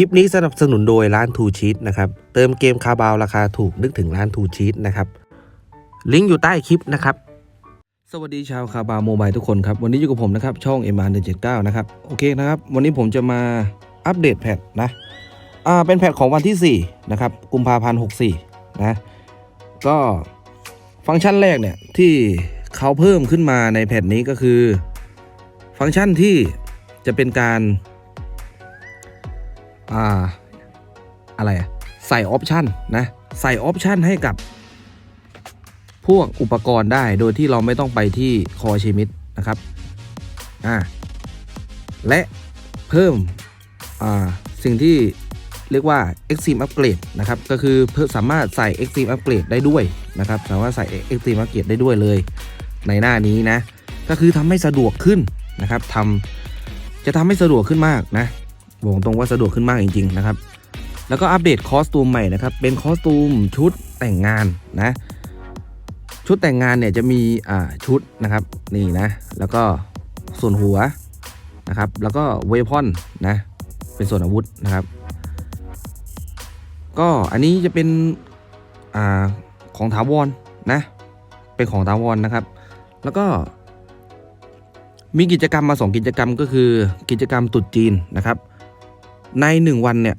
คลิปนี้สนับสนุนโดยร้านทูชีตนะครับเติมเกมคาบาวราคาถูกนึกถึงร้านทูชีตนะครับลิงก์อยู่ใต้คลิปนะครับสวัสดีชาวคาบาวโมบายทุกคนครับ วันนี้อยู่กับผมนะครับ ช่อง m r 1 7 9นะครับ โอเคนะครับ วันนี้ผมจะมาอัปเดตแพทนะ อ่า เป็นแพทของวันที่ 4 นะครับ กุมภาพันธ์64 นะ ก็ฟังก์ชันแรกเนี่ย ที่เขาเพิ่มขึ้นมาในแพทนี้ก็คือ ฟังก์ชันที่จะเป็นการ อ่าอะไรอะใส่ออปชันนะใส่ออปชันให้กับ พวกอุปกรณ์ได้โดยที่เราไม่ต้องไปที่คอชิมิดนะครับอ่าและเพิ่มอ่าสิ่งที่เรียกว่า Extreme Upgrade นะครับ ก็คือเพิ่มสามารถใส่ Extreme Upgrade ได้ด้วยนะครับ สามารถใส่ Extreme Upgrade ได้ด้วยเลย ในหน้านี้นะ ก็คือทำให้สะดวกขึ้นนะครับทำจะทำให้สะดวกขึ้นมากนะ บอกตรงว่าสะดวกขึ้นมากจริง ๆ นะครับ แล้วก็อัปเดตคอสตูมใหม่นะครับ เป็นคอสตูมชุดแต่งงานนะ ชุดแต่งงานเนี่ยจะมีอ่าชุดนะครับนี่นะ แล้วก็ส่วนหัวนะครับ แล้วก็เวพอนนะ เป็นส่วนอาวุธนะครับ ก็อันนี้จะเป็นอ่าของถาวรนะเป็นของถาวรนะครับ แล้วก็มีกิจกรรมมา 2 กิจกรรมก็คือกิจกรรมตุดจีนนะครับ ใน 1 วันเนี่ย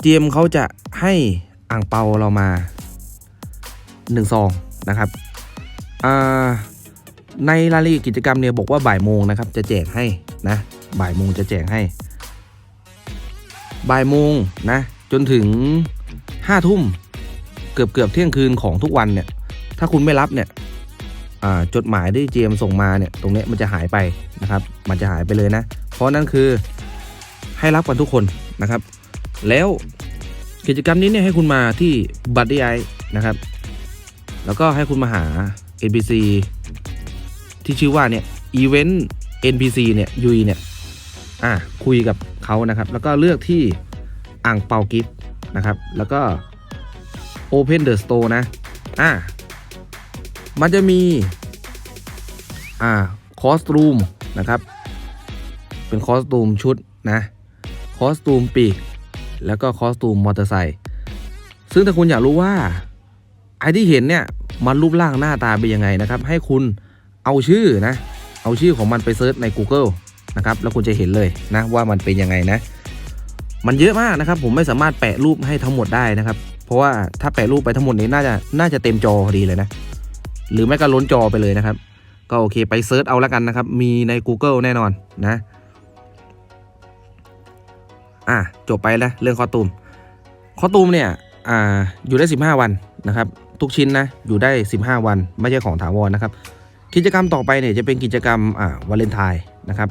เจียมเขาจะให้อ่างเปาเรามา1ซองนะครับในรายละเอียดกิจกรรมเนี่ยบอกว่าบ่ายโมงนะครับ จะแจกให้นะ บ่ายโมงจะแจกให้ บ่ายโมงนะ จนถึงห้าทุ่มเกือบเกือบเที่ยงคืนของทุกวันเนี่ย ถ้าคุณไม่รับเนี่ยจดหมายที่เจมส่งมาเนี่ย ตรงนี้มันจะหายไปนะครับ มันจะหายไปเลยนะ เพราะนั่นคือ ให้รับกันทุกคนนะครับ แล้วกิจกรรมนี้เนี่ยให้คุณมาที่บัตรดีไอนะครับ แล้วก็ให้คุณมาหา NPC ที่ชื่อว่าเนี่ย Event NPC เนี่ยยุยเนี่ยอ่าคุยกับเขานะครับ แล้วก็เลือกที่อ่างเปากิฟนะครับ แล้วก็ Open the Store นะ อ่ามันจะมี อ่าคอสตูมนะครับ เป็นคอสตูมชุดนะ คอสตูมปีก แล้วก็คอสตูมมอเตอร์ไซค์ซึ่งถ้าคุณอยากรู้ว่าไอที่เห็นเนี่ยมันรูปร่างหน้าตาเป็นยังไงนะครับ ให้คุณเอาชื่อนะ เอาชื่อของมันไปเซิร์ชใน Google นะครับ แล้วคุณจะเห็นเลยนะว่ามันเป็นยังไงนะ มันเยอะมากนะครับ ผมไม่สามารถแปะรูปให้ทั้งหมดได้นะครับ เพราะว่าถ้าแปะรูปไปทั้งหมดนี้น่าจะน่าจะเต็มจอพอดีเลยนะ หรือไม่ก็ล้นจอไปเลยนะครับ ก็โอเคไปเซิร์ชเอาแล้วกันนะครับ มีใน Google แน่นอนนะ อะจบไปแล้วเรื่องคอตูมคอตูมเนี่ยอ่าอยู่ได้ 15 วันนะครับ ทุกชิ้นนะอยู่ได้ 15 วันไม่ใช่ของถาวรนะครับ กิจกรรมต่อไปเนี่ยจะเป็นกิจกรรมอ่าวาเลนไทน์นะครับ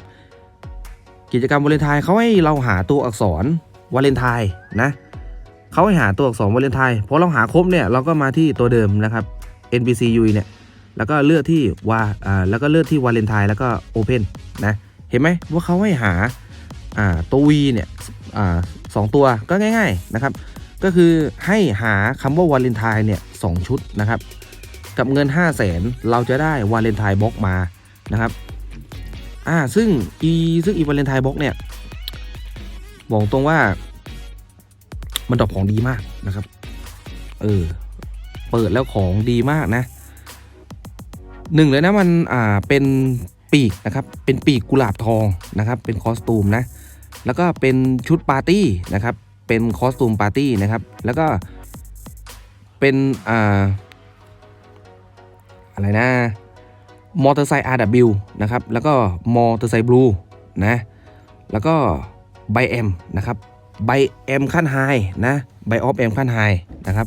กิจกรรมวาเลนไทน์เขาให้เราหาตัวอักษรวาเลนไทน์นะเขาให้หาตัวอักษรวาเลนไทน์พอเราหาครบเนี่ยเราก็มาที่ตัวเดิมนะครับ NPC U เนี่ยแล้วก็เลือกที่ว่าอ่าแล้วก็เลือกที่วาเลนไทน์แล้วก็ Open นะเห็นไหมว่าเขาให้หาอ่าตัว V เนี่ย อ่าสองตัวก็ง่าย ๆนะครับ ก็คือให้หาคำว่าวาเลนไทน์เนี่ยสองชุดนะครับ กับเงิน 5 0 0แสนเราจะได้วาเลนไทน์บล็อกมานะครับอ่าซึ่งอีซึ่งอีวาเลนไทน์บล็อกเนี่ยบอกตรงว่า มันดรอปของดีมากนะครับ เออ เปิดแล้วของดีมากนะหนึ่งเลยนะมันอ่าเป็นปีกนะครับ เป็นปีกกุหลาบทองนะครับ เป็นคอสตูมนะ แล้วก็เป็นชุดปาร์ตี้นะครับ เป็นคอสตูมปาร์ตี้นะครับ แล้วก็เป็นอ่าอะไรนะมอเตอร์ไซค์ RW นะครับ แล้วก็มอเตอร์ไซค์บลูนะ แล้วก็ไบแอมนะครับไบแอมขั้นไฮนะไบออฟแอมขั้นไฮนะครับ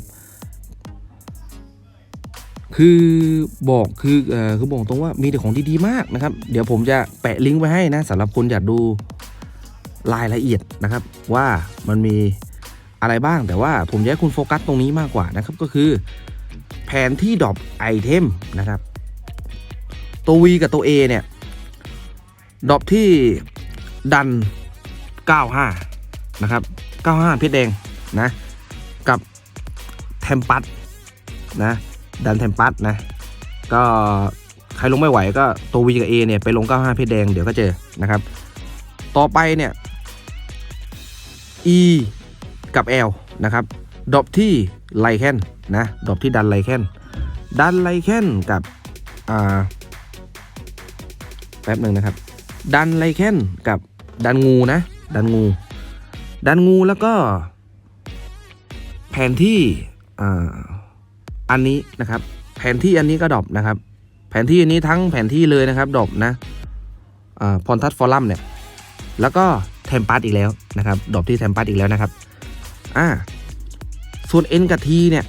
คือบอกคือเอ่อคือบอกตรงว่ามีแต่ของดีๆมากนะครับ เดี๋ยวผมจะแปะลิงก์ไว้ให้นะสำหรับคนอยากดู รายละเอียดนะครับว่ามันมีอะไรบ้างแต่ว่าผมอยากให้คุณโฟกัสตรงนี้มากกว่านะครับก็คือ แผนที่ดรอปไอเทมนะครับ ตัว V กับตัว A เนี่ยดรอปที่ดัน 95 นะครับ 95 เพชรแดงนะ กับเทมปัสนะ ดันเทมปัสนะ ก็ใครลงไม่ไหวก็ตัว V กับ A เนี่ย ไปลง 95 เพชรแดงเดี๋ยวก็เจอนะครับ ต่อไปเนี่ย E กับ L นะครับดอปที่ไลแคนนะดอปที่ดันไลแคนดันไลแคนกับแป๊บหนึ่งนะครับ ดันไลแคนกับดันงูนะ ดันงู ดันงูแล้วก็ แผนที่ออันนี้นะครับ แผนที่อันนี้ก็ดรอปนะครับ แผนที่อันนี้ทั้งแผนที่เลยนะครับดรอปนะอ่าพรทัศฟอรัมเนี่ย แล้วก็ ทมปัสอีกแล้วนะครับดรอปที่แทมปัสอีกแล้วนะครับอ่าส่วน N กับ T เนี่ย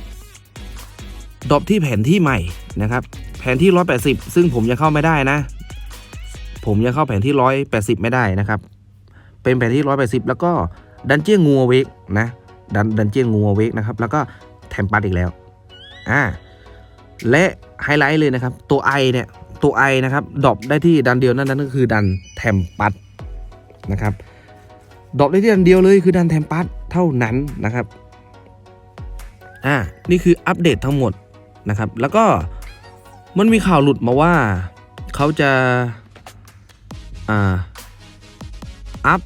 ดรอปที่แผนที่ใหม่นะครับแผนที่ 180 ซึ่งผมยังเข้าไม่ได้นะ ผมยังเข้าแผนที่ 180 ไม่ได้นะครับ เป็นแผนที่ 180 แล้วก็ดันเจี้ยงูเวกนะดันดันเจี้ยงูเวกนะครับแล้วก็แทมปัสอีกแล้วอ่าและไฮไลท์เลยนะครับตัว I เนี่ยตัว I นะครับดรอปได้ที่ดันเดียวนั่นนั่นก็คือดันแทมปัสนะครับ ดรอปได้ที่ดันเดียวเลยคือดันแทมปัสเท่านั้นนะครับอ่านี่คืออัปเดตทั้งหมดนะครับ แล้วก็มันมีข่าวหลุดมาว่าเขาจะอ่าอัพ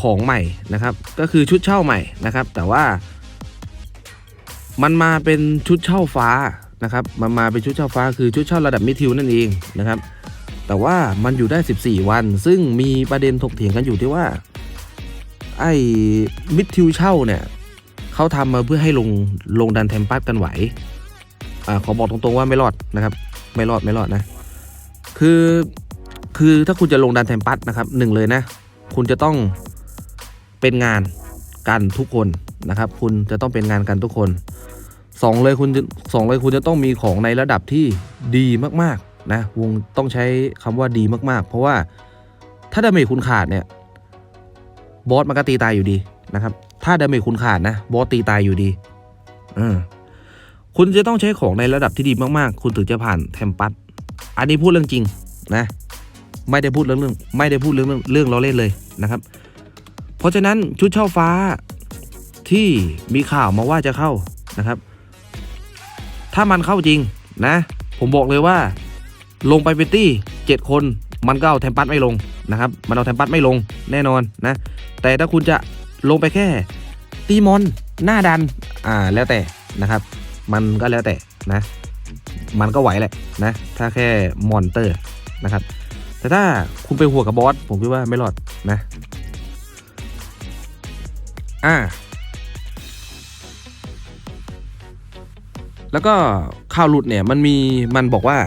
ของใหม่นะครับ ก็คือชุดเช่าใหม่นะครับ แต่ว่า มันมาเป็นชุดเช่าฟ้านะครับ มันมาเป็นชุดเช่าฟ้าคือชุดเช่าระดับมิทิวนั่นเองนะครับ แต่ว่ามันอยู่ได้ 14 วัน ซึ่งมีประเด็นถกเถียงกันอยู่ที่ว่า ไอ้มิทิวเช่าเนี่ยเขาทำมาเพื่อให้ลงลงดันเทมปัสกันไหวอ่าขอบอกตรงๆว่าไม่รอดนะครับ ไม่รอดไม่รอดนะ คือคือถ้าคุณจะลงดันเทมปัสนะครับหนึ่งเลยนะ คุณจะต้องเป็นงานกันทุกคนนะครับ คุณจะต้องเป็นงานกันทุกคนสองเลยคุณสองเลยคุณจะต้องมีของในระดับที่ดีมากๆนะวงต้องใช้คำว่าดีมากๆ เพราะว่าถ้าดาเมจคุณขาดเนี่ย บอสมันก็ตีตายอยู่ดีนะครับ ถ้าดาเมจคุณขาดนะ บอสตีตายอยู่ดีออคุณจะต้องใช้ของในระดับที่ดีมากๆ คุณถึงจะผ่านเทมปัสอันนี้พูดเรื่องจริงนะ ไม่ได้พูดเรื่องเรื่อง ไม่ได้พูดเรื่องเรื่องเรื่องเราเล่นเลยนะครับ เพราะฉะนั้นชุดเช่าฟ้าที่มีข่าวมาว่าจะเข้านะครับ ถ้ามันเข้าจริงนะ ผมบอกเลยว่า ลงไปเป็นตี้เจ็ดคน มันก็เอาแทมปัสไม่ลงนะครับ มันเอาแทมปัสไม่ลงแน่นอนนะ แต่ถ้าคุณจะลงไปแค่ ตีมอนหน้าดัน อ่าแล้วแต่นะครับ มันก็แล้วแต่นะ มันก็ไหวแหละนะ ถ้าแค่มอนเตอร์นะครับ แต่ถ้าคุณไปหัวกับบอสผมคิดว่าไม่รอดนะ อ่า แล้วก็ข่าวหลุดเนี่ยมันมีมันบอกว่า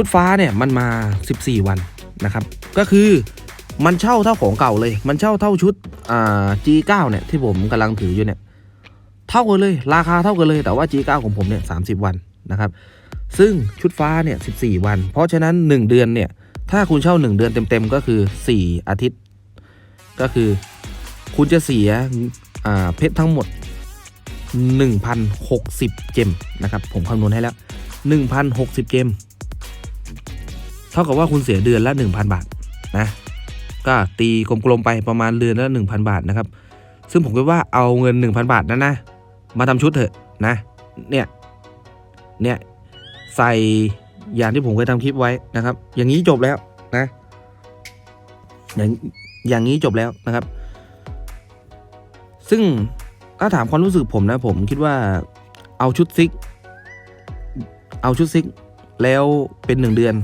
ชุดฟ้าเนี่ยมันมา 14 วันนะครับ ก็คือมันเช่าเท่าของเก่าเลย มันเช่าเท่าชุดอ่า G9 เนี่ยที่ผมกำลังถืออยู่เนี่ยเท่ากันเลย ราคาเท่ากันเลย แต่ว่า G9 ของผมเนี่ย30วันนะครับ ซึ่งชุดฟ้าเนี่ย14วัน เพราะฉะนั้น 1 เดือนเนี่ยถ้าคุณเช่า 1 เดือนเต็มๆก็คือ 4 อาทิตย์ ก็คือคุณจะเสียอ่าเพชรทั้งหมด 1,060 เจมนะครับ ผมคำนวณให้แล้ว 1,060 เจม ท่ากับว่าคุณเสียเดือนละ 1,000 บาทนะก็ตีกลมๆไปประมาณเดือนละ 1,000 บาทนะครับ ซึ่งผมคิดว่าเอาเงิน 1,000 บาทนั้นนะมาทำชุดเถอะนะ เนี่ย เนี่ย ใส่อย่างที่ผมเคยทำคลิปไว้นะครับ อย่างนี้จบแล้วนะ อย่างอย่างนี้จบแล้วนะครับ ซึ่งถ้าถามความรู้สึกผมนะ ผมคิดว่าเอาชุดซิก เอาชุดซิก แล้วเป็นหนึ่งเดือน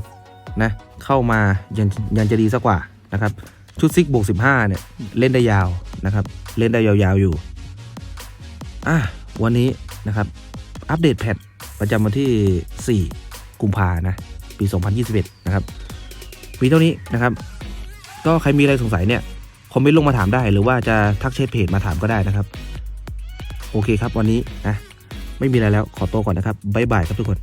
นะเข้ามายังยังจะดีสักกว่านะครับชุดซิกบวกสิบห้าเนี่ยเล่นได้ยาวนะครับเล่นได้ยาวๆอยู่อะวันนี้นะครับอัปเดตแพทประจำวันที่ 4 กุมภานะปี 2021 นะครับมีเท่านี้นะครับ ก็ใครมีอะไรสงสัยเนี่ยคอมเมนต์ลงมาถามได้ หรือว่าจะทักแชทเพจมาถามก็ได้นะครับ โอเคครับวันนี้นะไม่มีอะไรแล้วขอตัวก่อนนะครับบ๊ายบายครับทุกคน